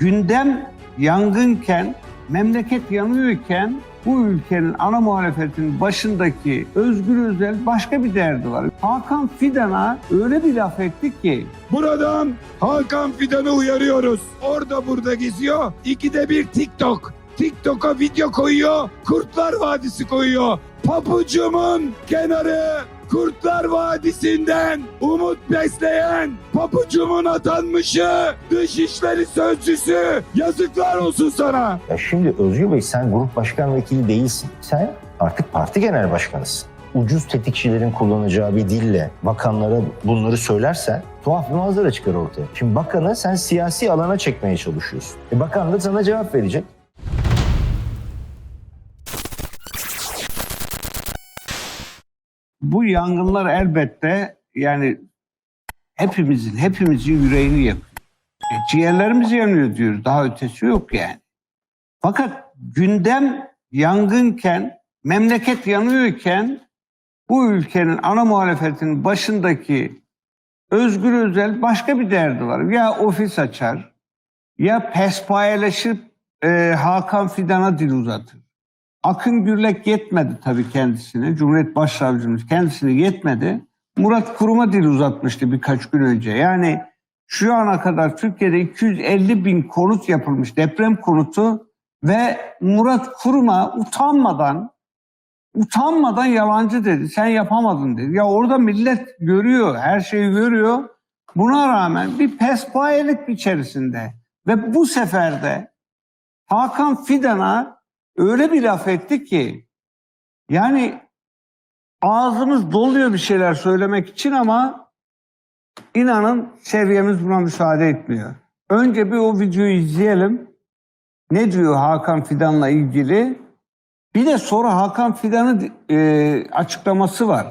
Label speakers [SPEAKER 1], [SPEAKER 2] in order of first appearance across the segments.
[SPEAKER 1] gündem yangınken, memleket yanıyorken bu ülkenin ana muhalefetinin başındaki Özgür Özel başka bir derdi var. Hakan Fidan'a öyle bir laf etti ki
[SPEAKER 2] Buradan Hakan Fidan'ı uyarıyoruz. Orada burada geziyor. İkide bir TikTok. TikTok'a video koyuyor. Kurtlar Vadisi koyuyor. Papucumun kenarı Kurtlar Vadisi'nden umut besleyen papucumun atanmışı dışişleri sözcüsü yazıklar olsun sana.
[SPEAKER 3] Ya şimdi Özgür Bey sen grup başkan vekili değilsin. Sen artık parti genel başkanısın. Ucuz tetikçilerin kullanacağı bir dille bakanlara bunları söylersen tuhaf bir manzara çıkar ortaya. Şimdi bakanı sen siyasi alana çekmeye çalışıyorsun. E bakan da sana cevap verecek.
[SPEAKER 1] Bu yangınlar elbette yani hepimizin, hepimizin yüreğini yakıyor. E, ciğerlerimiz yanıyor diyoruz. Daha ötesi yok yani. Fakat gündem yangınken, memleket yanıyorken bu ülkenin ana muhalefetinin başındaki Özgür Özel başka bir derdi var. Ya ofis açar, ya pespayeleşip e, Hakan Fidan'a dil uzatır. Akın Gürlek yetmedi tabii kendisine. Cumhuriyet Başsavcımız kendisine yetmedi. Murat Kurum'a dil uzatmıştı birkaç gün önce. Yani şu ana kadar Türkiye'de 250 bin konut yapılmış deprem konutu ve Murat Kurum'a utanmadan utanmadan yalancı dedi. Sen yapamadın dedi. Ya orada millet görüyor, her şeyi görüyor. Buna rağmen bir pespayelik içerisinde ve bu sefer de Hakan Fidan'a öyle bir laf etti ki yani ağzımız doluyor bir şeyler söylemek için ama inanın seviyemiz buna müsaade etmiyor. Önce bir o videoyu izleyelim. Ne diyor Hakan Fidan'la ilgili? Bir de sonra Hakan Fidan'ın e, açıklaması var.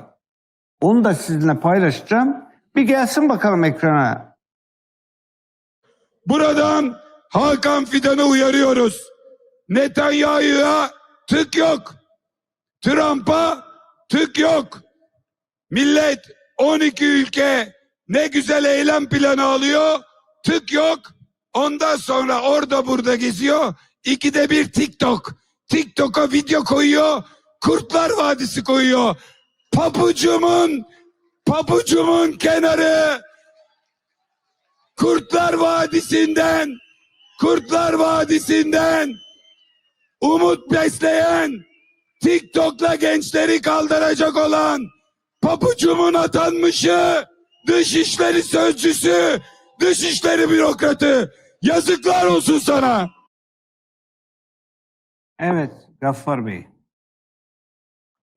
[SPEAKER 1] Onu da sizinle paylaşacağım. Bir gelsin bakalım ekrana.
[SPEAKER 2] Buradan Hakan Fidan'ı uyarıyoruz. Netanyahu'ya tık yok. Trump'a tık yok. Millet 12 ülke ne güzel eylem planı alıyor. Tık yok. Ondan sonra orada burada geziyor. İkide bir TikTok. TikTok'a video koyuyor. Kurtlar Vadisi koyuyor. Papucumun papucumun kenarı Kurtlar Vadisi'nden Kurtlar Vadisi'nden umut besleyen TikTok'la gençleri kaldıracak olan papucumun atanmışı dışişleri sözcüsü dışişleri bürokratı yazıklar olsun sana.
[SPEAKER 1] Evet Gaffar Bey.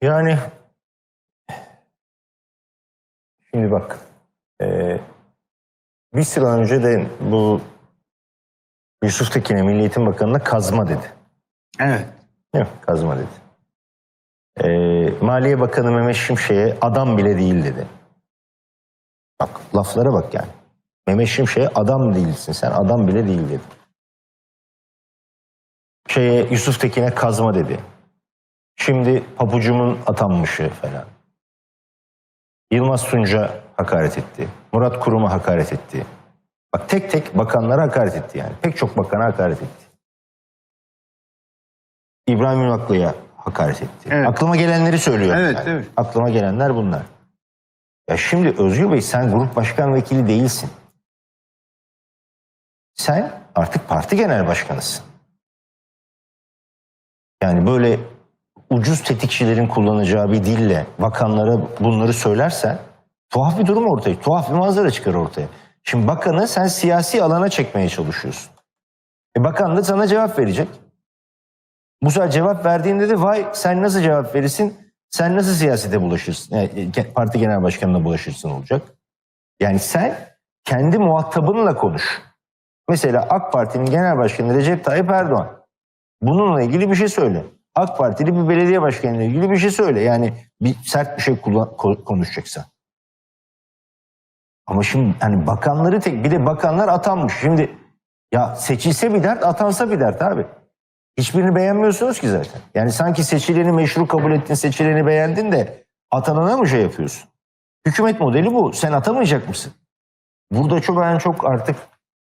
[SPEAKER 3] Yani şimdi bak e, bir süre önce de bu Yusuf Tekin'e Milli Eğitim Bakanı'na kazma dedi.
[SPEAKER 1] Evet.
[SPEAKER 3] Mi? Kazma dedi. E, Maliye Bakanı Mehmet Şimşek'e adam bile değil dedi. Bak laflara bak yani. Mehmet Şimşek'e adam değilsin sen adam bile değil dedi. Şeye, Yusuf Tekin'e kazma dedi. Şimdi papucumun atanmışı falan. Yılmaz Tunca hakaret etti. Murat Kurum'a hakaret etti. Bak tek tek bakanlara hakaret etti yani. Pek çok bakana hakaret etti. İbrahim Ünaklı'ya hakaret etti.
[SPEAKER 1] Evet.
[SPEAKER 3] Aklıma gelenleri söylüyorum.
[SPEAKER 1] Evet,
[SPEAKER 3] yani.
[SPEAKER 1] evet.
[SPEAKER 3] Aklıma gelenler bunlar. Ya şimdi Özgür Bey sen grup başkan vekili değilsin. Sen artık parti genel başkanısın. Yani böyle ucuz tetikçilerin kullanacağı bir dille bakanlara bunları söylersen tuhaf bir durum ortaya, tuhaf bir manzara çıkar ortaya. Şimdi bakanı sen siyasi alana çekmeye çalışıyorsun. E bakan da sana cevap verecek. Sefer cevap verdiğinde de vay sen nasıl cevap verirsin? Sen nasıl siyasete bulaşırsın? Yani, ge- parti genel başkanına bulaşırsın olacak. Yani sen kendi muhatabınla konuş. Mesela AK Parti'nin genel başkanı Recep Tayyip Erdoğan. Bununla ilgili bir şey söyle. AK Partili bir belediye başkanıyla ilgili bir şey söyle. Yani bir sert bir şey kullan, ko- konuşacaksan. Ama şimdi hani bakanları tek bir de bakanlar atanmış. Şimdi ya seçilse bir dert atansa bir dert abi. Hiçbirini beğenmiyorsunuz ki zaten. Yani sanki seçileni meşru kabul ettin, seçileni beğendin de atanana mı şey yapıyorsun? Hükümet modeli bu. Sen atamayacak mısın? Burada çok ben çok artık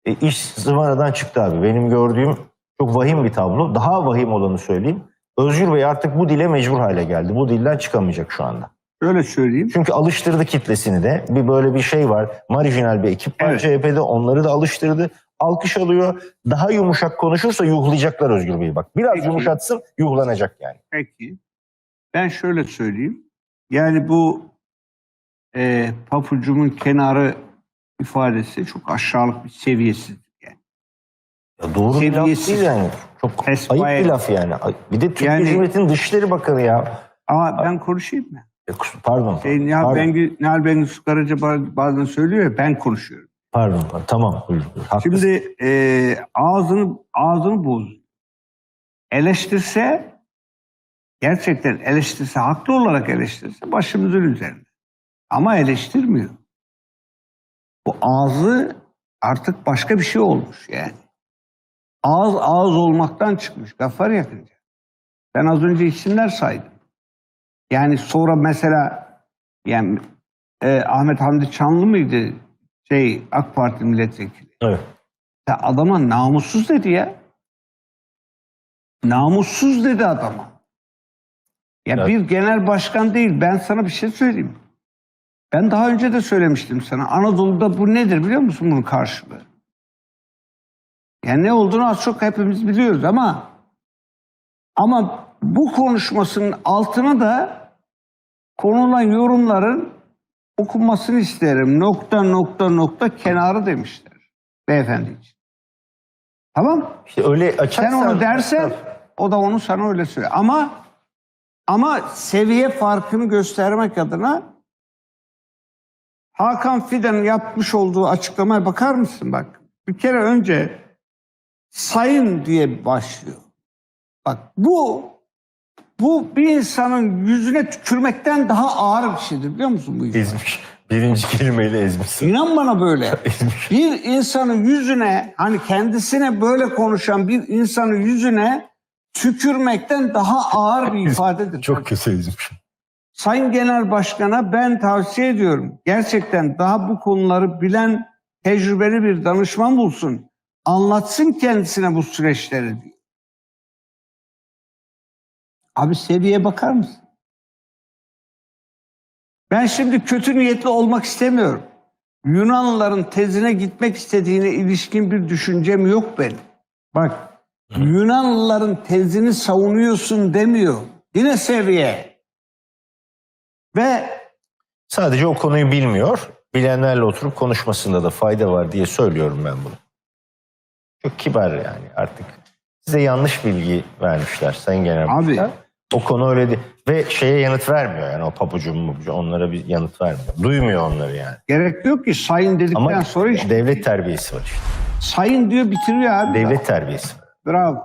[SPEAKER 3] E, iş zıvanadan çıktı abi. Benim gördüğüm çok vahim bir tablo. Daha vahim olanı söyleyeyim. Özgür Bey artık bu dile mecbur hale geldi. Bu dilden çıkamayacak şu anda.
[SPEAKER 1] Öyle söyleyeyim.
[SPEAKER 3] Çünkü alıştırdı kitlesini de. Bir böyle bir şey var. Marjinal bir ekip var
[SPEAKER 1] Evet.
[SPEAKER 3] CHP'de. Onları da alıştırdı. Alkış alıyor. Daha yumuşak konuşursa yuhlayacaklar Özgür Bey'i bak. Biraz
[SPEAKER 1] Peki.
[SPEAKER 3] yumuşatsın yuhlanacak yani.
[SPEAKER 1] Peki. Ben şöyle söyleyeyim. Yani bu e, papucumun kenarı ifadesi çok aşağılık bir seviyesiz. Yani.
[SPEAKER 3] Ya doğru bir laf
[SPEAKER 1] Seviyesiz.
[SPEAKER 3] değil yani. Çok
[SPEAKER 1] Esvaya-
[SPEAKER 3] ayıp bir laf yani. Bir de Türkiye
[SPEAKER 1] Yani-
[SPEAKER 3] Cumhuriyeti'nin Dışişleri Bakanı ya.
[SPEAKER 1] Ama ben konuşayım mı?
[SPEAKER 3] E, Pardon.
[SPEAKER 1] Şey, Nihal,
[SPEAKER 3] Pardon.
[SPEAKER 1] Nihal Bengü Karaca ba- bazen söylüyor ya ben konuşuyorum.
[SPEAKER 3] Pardon. Tamam. Haklısın.
[SPEAKER 1] Şimdi e, ağzını ağzını bozuyor. Eleştirse gerçekten eleştirse haklı olarak eleştirse başımızın üzerinde. Ama eleştirmiyor. Bu ağzı artık başka bir şey olmuş yani. Ağız ağız olmaktan çıkmış. Gaffar yakınca. Ben az önce isimler saydım. Yani sonra mesela yani e, Ahmet Hamdi Çanlı mıydı? Şey AK Parti milletvekili.
[SPEAKER 3] Evet.
[SPEAKER 1] Ya adama namussuz dedi ya. Namussuz dedi adama. Ya
[SPEAKER 3] Evet.
[SPEAKER 1] bir genel başkan değil. Ben sana bir şey söyleyeyim. Ben daha önce de söylemiştim sana. Anadolu'da bu nedir biliyor musun bunun karşılığı? Yani ne olduğunu az çok hepimiz biliyoruz ama ama bu konuşmasının altına da konulan yorumların okunmasını isterim. Nokta nokta nokta kenarı demişler beyefendi için. Tamam.
[SPEAKER 3] İşte öyle açarsan...
[SPEAKER 1] Sen onu dersen o da onu sana öyle söylüyor. Ama ama seviye farkını göstermek adına Hakan Fidan'ın yapmış olduğu açıklamaya bakar mısın bak. Bir kere önce sayın diye başlıyor. Bak bu bu bir insanın yüzüne tükürmekten daha ağır bir şeydir biliyor musun bu?
[SPEAKER 3] Ezmiş. Birinci kelimeyle ezmişsin.
[SPEAKER 1] İnan bana böyle. Bir insanın yüzüne hani kendisine böyle konuşan bir insanın yüzüne tükürmekten daha ağır bir ifadedir.
[SPEAKER 3] Çok kötü ezmiş.
[SPEAKER 1] Sayın Genel Başkan'a ben tavsiye ediyorum. Gerçekten daha bu konuları bilen tecrübeli bir danışman bulsun. Anlatsın kendisine bu süreçleri diyor. Abi seviyeye bakar mısın? Ben şimdi kötü niyetli olmak istemiyorum. Yunanlıların tezine gitmek istediğine ilişkin bir düşüncem yok benim. Bak Yunanlıların tezini savunuyorsun demiyor. Yine seviye. Ve
[SPEAKER 3] Sadece o konuyu bilmiyor. Bilenlerle oturup konuşmasında da fayda var diye söylüyorum ben bunu. Çok kibar yani artık. Size yanlış bilgi vermişler Sayın Genel
[SPEAKER 1] Abi.
[SPEAKER 3] Başkan. O konu öyle değil. Ve şeye yanıt vermiyor yani o papucu mapucu onlara bir yanıt vermiyor. Duymuyor onları yani.
[SPEAKER 1] gerek yok ki sayın dedikten
[SPEAKER 3] Ama
[SPEAKER 1] sonra işte
[SPEAKER 3] devlet terbiyesi var işte.
[SPEAKER 1] sayın diyor bitiriyor abi.
[SPEAKER 3] Devlet terbiyesi var.
[SPEAKER 1] Bravo.